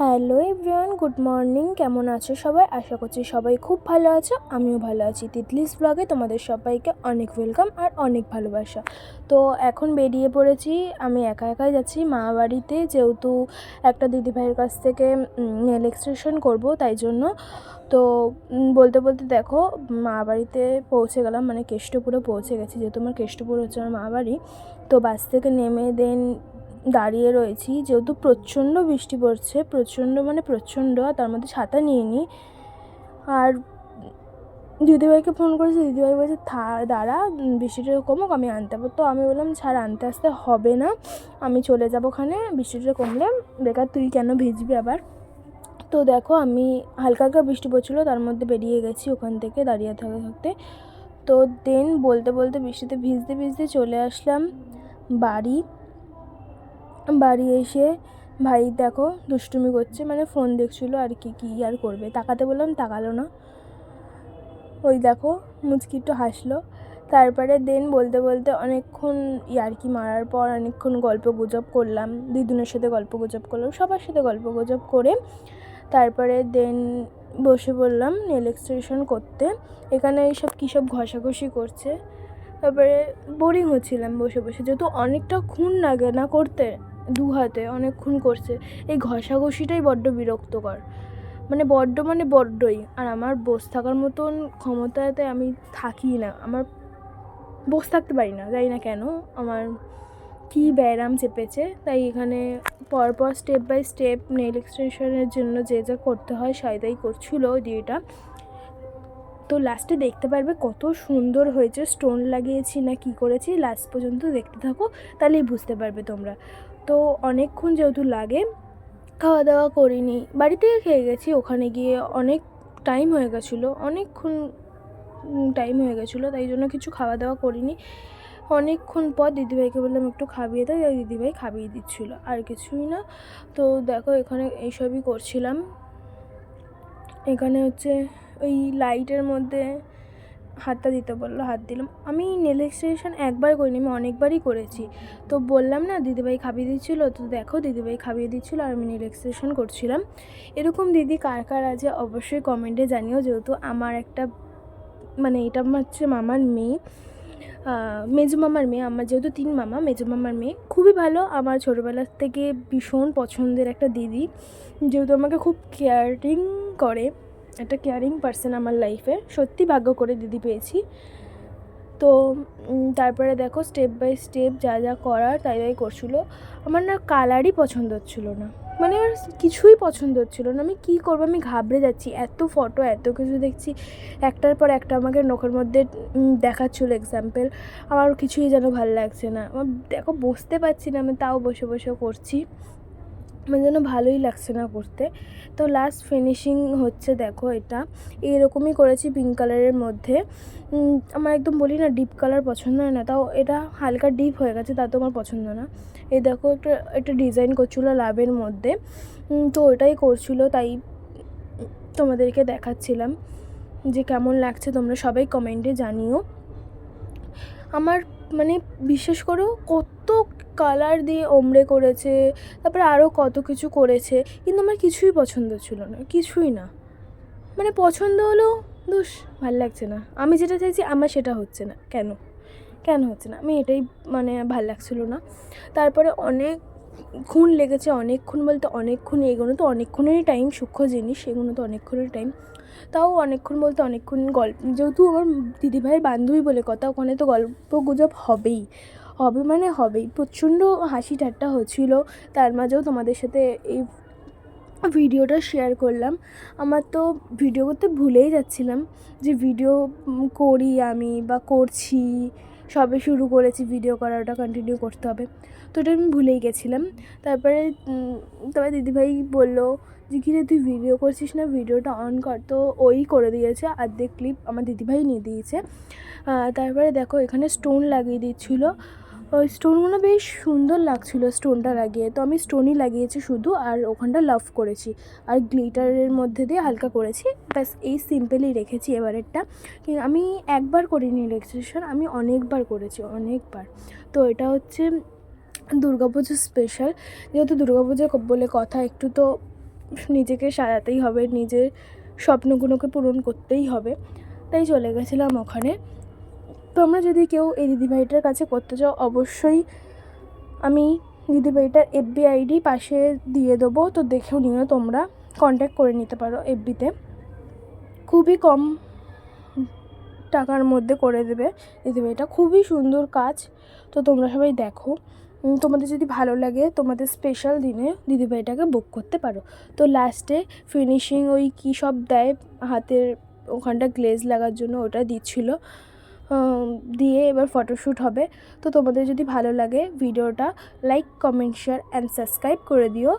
Hello everyone, good morning. কেমন আছো সবাই? আশা করছি সবাই খুব ভালো আছো, আমিও ভালো আছি। তিতলিস ব্লগে তোমাদের সবাইকে অনেক ওয়েলকাম আর অনেক ভালোবাসা। তো এখন বেরিয়ে পড়েছি, আমি একা একাই যাচ্ছি মা বাড়িতে, যেহেতু একটা দিদিভাইয়ের কাছ থেকে নেল এক্সটেনশন করব, তাই জন্য। তো বলতে বলতে দেখো, মা বাড়িতে পৌঁছে গেলাম মানে কেষ্টপুরে পৌঁছে গেছি, যেহেতু আমার কেষ্টপুর হচ্ছে আমার মা বাড়ি। তো বাস থেকে নেমে দেন দাঁড়িয়ে রয়েছি। যেহেতু প্রচণ্ড বৃষ্টি পড়ছে, প্রচণ্ড মানে প্রচণ্ড, আর তার মধ্যে ছাতা নিয়ে নিই আর দিদিভাইকে ফোন করেছি, দিদিভাই বলছে, থা, দাঁড়া বৃষ্টিটা কমুক, আমি আনতে পারব। তো আমি বললাম, ছাড়, আনতে আসতে হবে না। আমি চলে যাব ওখানে, বৃষ্টিটা কমলে বেকার তুই কেন ভিজবি আবার? তো দেখো, আমি হালকা হালকা বৃষ্টি পড়ছিলো, তার মধ্যে বেরিয়ে গেছি ওখান থেকে দাঁড়িয়ে থাকতে থাকতে। তো দেন বলতে বলতে বৃষ্টিতে ভিজতে ভিজতে চলে আসলাম বাড়ি। বাড়ি এসে, ভাই দেখো, দুষ্টুমি করছে। মানে ফোন দেখছিলো আর কি, কী আর করবে? তাকাতে বললাম, তাকালো না। ওই দেখো, মুচকি একটু হাসলো। তারপরে দেন বলতে বলতে অনেকক্ষণ ইয়ার্কি মারার পর অনেকক্ষণ গল্প গুজব করলাম। দিদুনের সাথে গল্প গুজব করলাম, সবার সাথে গল্প গুজব করে। তারপরে দেন বসে বললাম, নেল করতে। এখানে এইসব কী সব ঘষাঘষি করছে? তারপরে বোরিং হচ্ছিলাম বসে বসে। যেহেতু অনেকটা খুন লাগে না করতে। দু হাতে অনেকক্ষণ করছে। এই ঘষাঘষিটাই বড্ড বিরক্তকর। মানে বড্ড মানে বড্ডই। আর আমার বসে থাকার মতন ক্ষমতাতে আমি থাকি না। আমার বসে থাকতে পারি না, জানি না কেন। আমার কী ব্যায়াম চেপেছে, তাই এখানে পরপর স্টেপ বাই স্টেপ নেল এক্সটেনশনের জন্য যে যা করতে হয় তাই করছিল দিদিটা। তো লাস্টে দেখতে পারবে কত সুন্দর হয়েছে স্টোন লাগিয়েছি না কি করেছি লাস্ট পর্যন্ত দেখতে থাকো, তাহলেই বুঝতে পারবে তোমরা। তো অনেকক্ষণ যেহেতু লাগে খাওয়া দাওয়া করিনি। বাড়ি থেকে খেয়ে গেছি, ওখানে গিয়ে অনেক টাইম হয়ে গেছিল, অনেকক্ষণ টাইম হয়ে গেছিল, তাই জন্য কিছু খাওয়া দাওয়া করিনি। অনেকক্ষণ পর দিদিভাইকে বললাম, একটু খাবিয়ে দেয় তাই দিদিভাই খাবিয়ে দিচ্ছিল, আর কিছুই না। তো দেখো, এখানে এইসবই করছিলাম। এখানে হচ্ছে ওই লাইটের মধ্যে হাতটা দিতে বলল, হাত দিলাম। আমি নেল এক্সটেনশন একবার করিনি, আমি অনেকবারই করেছি। তো বললাম না, দিদিভাই খাবিয়ে দিচ্ছিল, তো দেখো দিদিভাই খাবিয়ে দিচ্ছিল আর আমি নেল এক্সটেনশন করছিলাম। এরকম দিদি কার কার আছে অবশ্যই কমেন্টে জানিও, যেহেতু আমার একটা মানে এটা হচ্ছে মামার মেয়ে। মেজো মামার মেয়ে, আমার যেহেতু তিন মামা, মেজো মামার মেয়ে। খুবই ভালো, আমার ছোটোবেলার থেকে ভীষণ পছন্দের একটা দিদি। যেহেতু আমাকে খুব কেয়ারিং করে। একটা কেয়ারিং পার্সন আমার লাইফে সত্যি ভাগ্য করে দিদি পেয়েছি। তো তারপরে দেখো স্টেপ বাই স্টেপ যা যা করার তাই তাই করছিল। আমার না কালারই পছন্দ হচ্ছিল না। মানে আমার কিছুই পছন্দ হচ্ছিল না। আমি কী করব? আমি ঘাবড়ে যাচ্ছি। এত ফটো এত কিছু দেখছি। একটার পর একটা আমাকে নখের মধ্যে দেখাচ্ছিলো এক্সাম্পল আমার কিছুই যেন ভালো লাগছে না। আমার, দেখো, বসতে পারছি না। আমি তাও বসে বসে করছি। আমার যেন ভালোই লাগছে না করতে। তো লাস্ট ফিনিশিং হচ্ছে দেখো এটা। এরকমই করেছি পিঙ্ক কালারের মধ্যে। আমার একদম বলি না ডিপ কালার পছন্দ হয় না, তাও এটা হালকা ডিপ হয়ে গেছে, তা তো আমার পছন্দ না। এই দেখো একটা একটা ডিজাইন করছিল লাভের মধ্যে। তো ওটাই করছিল, তাই তোমাদেরকে দেখাচ্ছিলাম যে কেমন লাগছে, তোমরা সবাই কমেন্টে জানিও। আমার মানে বিশ্বাস করো, কত কালার দিয়ে ওমড়ে করেছে, তারপরে আরও কত কিছু করেছে, কিন্তু আমার কিছুই পছন্দ ছিল না, কিছুই না। মানে পছন্দ হলেও দুস ভালো লাগছে না। আমি যেটা চাইছি আমার সেটা হচ্ছে না, কেন? কেন হচ্ছে না? আমি এটাই মানে ভালো লাগছিল না। তারপরে অনেক খুন লেগেছে অনেকক্ষণ বলতে অনেকক্ষণ এগোনো তো অনেকক্ষণেরই টাইম সূক্ষ্ম জিনিস, এগুলো তো অনেকক্ষণের টাইম তাও অনেকক্ষণ বলতে অনেকক্ষণ গল্প, যেহেতু আমার দিদিভাইয়ের বান্ধবী বলে কথা, ওখানে তো গল্প গুজব হবেই। হবে মানে হবেই। প্রচণ্ড হাসি ঠাট্টা হচ্ছিল। তার মাঝেও তোমাদের সাথে এই ভিডিওটা শেয়ার করলাম। আমার তো ভিডিও করতে ভুলেই যাচ্ছিলাম যে ভিডিও করি আমি বা করছি, সবে শুরু করেছি ভিডিও করা ওটা কন্টিনিউ করতে হবে। তো ওটা আমি ভুলেই গেছিলাম। তারপরে তারপরে দিদিভাই বলল যে, কিরে, তুই ভিডিও করছিস না? ভিডিওটা অন কর। তো ওই করে দিয়েছে। অর্ধেক ক্লিপ আমার দিদিভাই নিয়ে দিয়েছে। তারপরে দেখো, এখানে স্টোন লাগিয়ে দিচ্ছিল। ওই স্টোনগুলো বেশ সুন্দর লাগছিল স্টোনটা লাগিয়ে তো আমি স্টোনই লাগিয়েছি শুধু আর ওখানটা লাভ করেছি। আর গ্লিটারের মধ্যে দিয়ে হালকা করেছি। ব্যাস, এই সিম্পলই রেখেছি এবারেরটা আমি একবার করিনি রিলেক্সেশন আমি অনেকবার করেছি, অনেকবার। তো এটা হচ্ছে দুর্গাপুজো স্পেশাল যেহেতু দুর্গাপুজো বলে কথা, একটু তো নিজেকে সাজাতেই হবে, নিজের স্বপ্নগুলোকে পূরণ করতেই হবে। তাই চলে গেছিলাম ওখানে। তোমরা যদি কেউ এই দিদিভাইটার কাছে করতে চাও, অবশ্যই আমি দিদিভাইটার এফবি আইডি পাশে দিয়ে দেবো। তো দেখেও নিও তোমরা কন্ট্যাক্ট করে নিতে পারো এফবিতে। খুবই কম টাকার মধ্যে করে দেবে দিদিভাইটা। খুবই সুন্দর কাজ, তো তোমরা সবাই দেখো। তোমাদের যদি ভালো লাগে, তোমাদের স্পেশাল দিনে দিদিভাইটাকে বুক করতে পারো। তো লাস্টে ফিনিশিং ওই কী সব দেয়, হাতের ওখানটা গ্লেজ লাগার জন্য ওটা দিচ্ছিল। দিয়ে এবার ফটোশ্যুট হবে। তো তোমাদের যদি ভালো লাগে ভিডিওটা like comment share and subscribe করে দিও।